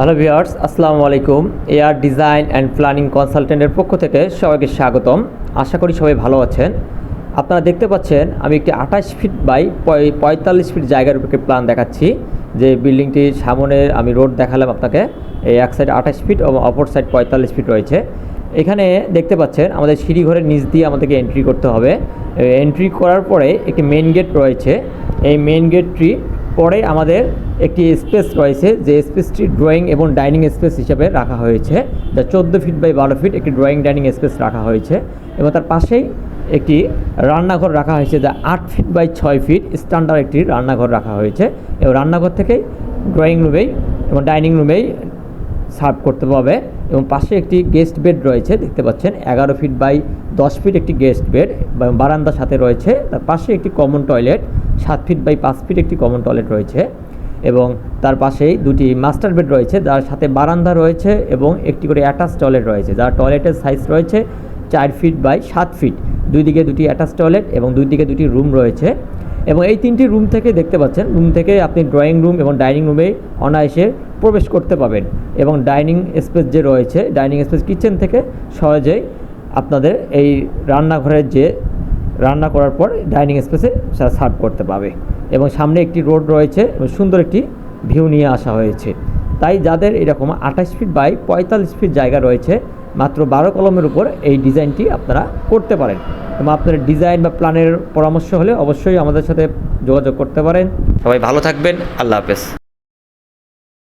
Hello viewers আসসালামু আলাইকুম। Air design and planning কনসালটেন্টের পক্ষ থেকে সবাইকে স্বাগতম। আশা করি সবাই ভালো আছেন। আপনারা দেখতে পাচ্ছেন, আমি একটি আঠাশ ফিট বাই পঁয়- পঁয়তাল্লিশ ফিট জায়গার উপরে প্ল্যান দেখাচ্ছি। যে বিল্ডিংটির সামনে আমি রোড দেখালাম আপনাকে। এই এক সাইড আঠাশ ফিট এবং অপর সাইড পঁয়তাল্লিশ ফিট রয়েছে। এখানে দেখতে পাচ্ছেন, আমাদের সিঁড়িঘরের নিচ দিয়ে আমাদেরকে এন্ট্রি করতে হবে। এন্ট্রি করার পরে একটি মেন গেট রয়েছে। এই মেন গেটটি পরে আমাদের একটি স্পেস রয়েছে, যে স্পেসটি ড্রয়িং এবং ডাইনিং স্পেস হিসেবে রাখা হয়েছে। যা চোদ্দ ফিট বাই বারো ফিট একটি ড্রয়িং ডাইনিং স্পেস রাখা হয়েছে। এবং তার পাশেই একটি রান্নাঘর রাখা হয়েছে, যা আট ফিট বাই ছয় ফিট স্ট্যান্ডার্ড একটি রান্নাঘর রাখা হয়েছে। এবং রান্নাঘর থেকেই ড্রয়িং রুমেই এবং ডাইনিং রুমেই সার্ভ করতে পারবে এবং পাশে একটি গেস্ট বেড রয়েছে, দেখতে পাচ্ছেন, এগারো ফিট বাই দশ ফিট একটি গেস্ট বেড বারান্দার সাথে রয়েছে। তার পাশে একটি কমন টয়লেট সাত ফিট বাই পাঁচ ফিট একটি কমন টয়লেট রয়েছে এবং তার পাশেই দুটি মাস্টার বেড রয়েছে, যার সাথে বারান্দা রয়েছে এবং একটি করে অ্যাটাচ টয়লেট রয়েছে। যার টয়লেটের সাইজ রয়েছে চার ফিট বাই সাত ফিট দুই দিকে দুটি অ্যাটাচ টয়লেট এবং দুই দিকে দুটি রুম রয়েছে। এবং এই তিনটি রুম থেকে দেখতে পাচ্ছেন রুম থেকে আপনি ড্রয়িং রুম এবং ডাইনিং রুমে অনায়াসে প্রবেশ করতে পাবেন। এবং ডাইনিং স্পেস যে রয়েছে ডাইনিং স্পেস কিচেন থেকে সহজেই আপনাদের এই রান্নাঘরের যে রান্না করার পর ডাইনিং স্পেসে সেটা সার্ভ করতে পাবে। এবং সামনে একটি রোড রয়েছে এবং সুন্দর একটি ভিউ নিয়ে আসা হয়েছে। তাই যাদের এরকম আঠাশ ফিট বাই পঁয়তাল্লিশ ফিট জায়গা রয়েছে, মাত্র বারো কলমের উপর এই ডিজাইনটি আপনারা করতে পারেন। এবং আপনার ডিজাইন বা প্ল্যানের পরামর্শ হলে অবশ্যই আমাদের সাথে যোগাযোগ করতে পারেন। সবাই ভালো থাকবেন। আল্লাহ হাফেজ।